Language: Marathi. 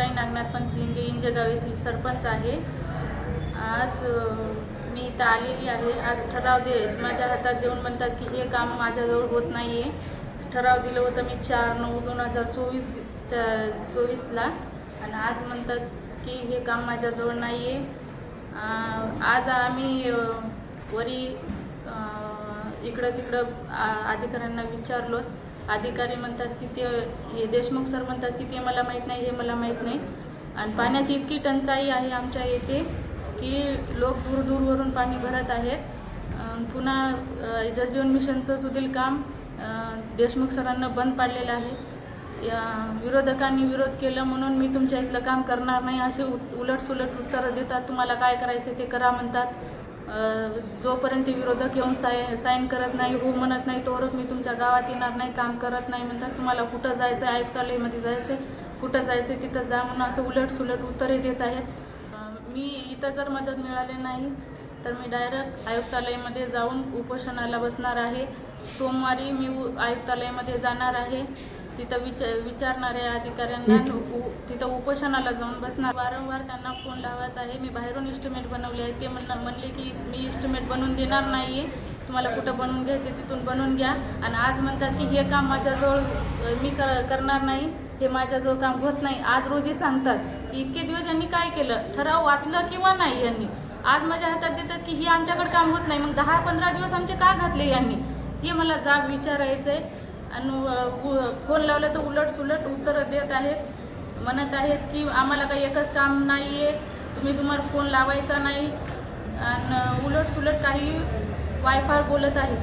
ताई नागनाथ पंचलिंगे इंजगाव येथील सरपंच आहे. आज मी इथं आलेली आहे. आज ठराव दे माझ्या हातात देऊन म्हणतात की हे काम माझ्याजवळ होत नाही आहे ठराव दिलं होतं मी चार नऊ दोन हजार चोवीस चोवीसला. आणि आज म्हणतात की हे काम माझ्याजवळ नाही आहे आज आम्ही वरी इकडं तिकडं आ- अधिकाऱ्यांना विचारलो अधिकारी म्हणतात की ते हे देशमुख सर म्हणतात की ते मला माहीत नाही हे मला माहीत नाही. आणि पाण्याची इतकी टंचाई आहे आमच्या येथे की लोक दूर दूरवरून पाणी भरत आहेत. पुन्हा जलजीवन मिशनचं सुधील काम देशमुख सरांना बंद पाडलेलं आहे. या विरोधकांनी विरोध केलं म्हणून मी तुमच्या इथलं काम करणार नाही असे उलटसुलट उत्तरं देतात. तुम्हाला काय करायचं ते करा म्हणतात. जोपर्यंत विरोधक येऊन साय साईन करत नाही हो म्हणत नाही तोवरच मी तुमच्या गावात येणार नाही काम करत नाही म्हणतात. तुम्हाला कुठं जायचं आहे आयुक्तालयामध्ये जायचं आहे कुठं जायचं आहे तिथं जा म्हणून असं उलटसुलट उत्तरे देत आहेत. मी इथं जर मदत मिळाली नाही तर मी डायरेक्ट आयुक्तालयामध्ये जाऊन उपोषणाला बसणार आहे. सोमवारी मी उ- आयुक्तालयामध्ये जाणार आहे. तिथं विच विचारणार आहे अधिकाऱ्यांना उ- तिथं उपोषणाला जाऊन बसणार. वारंवार त्यांना फोन लावत आहे. मी बाहेरून इस्टिमेट बनवले आहे. ते म्हण म्हणले की मी इस्टिमेट बनवून देणार नाही आहे तुम्हाला कुठं बनवून घ्यायचं तिथून बनवून घ्या. आणि आज म्हणतात की हे काम माझ्याजवळ मी कर करणार नाही. हे माझ्याजवळ काम होत नाही. आज रोजी सांगतात की इतके दिवस यांनी काय केलं? ठराव वाचलं किंवा नाही यांनी? आज माझ्या हातात देतात की ही आमच्याकडे काम होत नाही. मग दहा पंधरा दिवस आमचे का घातले यांनी? हे मला जाब विचारायचं आहे आणि उ- फोन लावला तर उलट सुलट उत्तरं देत आहेत. म्हणत आहेत की आम्हाला काही एकच काम नाही आहे तुम्ही तुम्हाला फोन लावायचा नाही. आणि उलट सुलट काही वायफाय बोलत आहे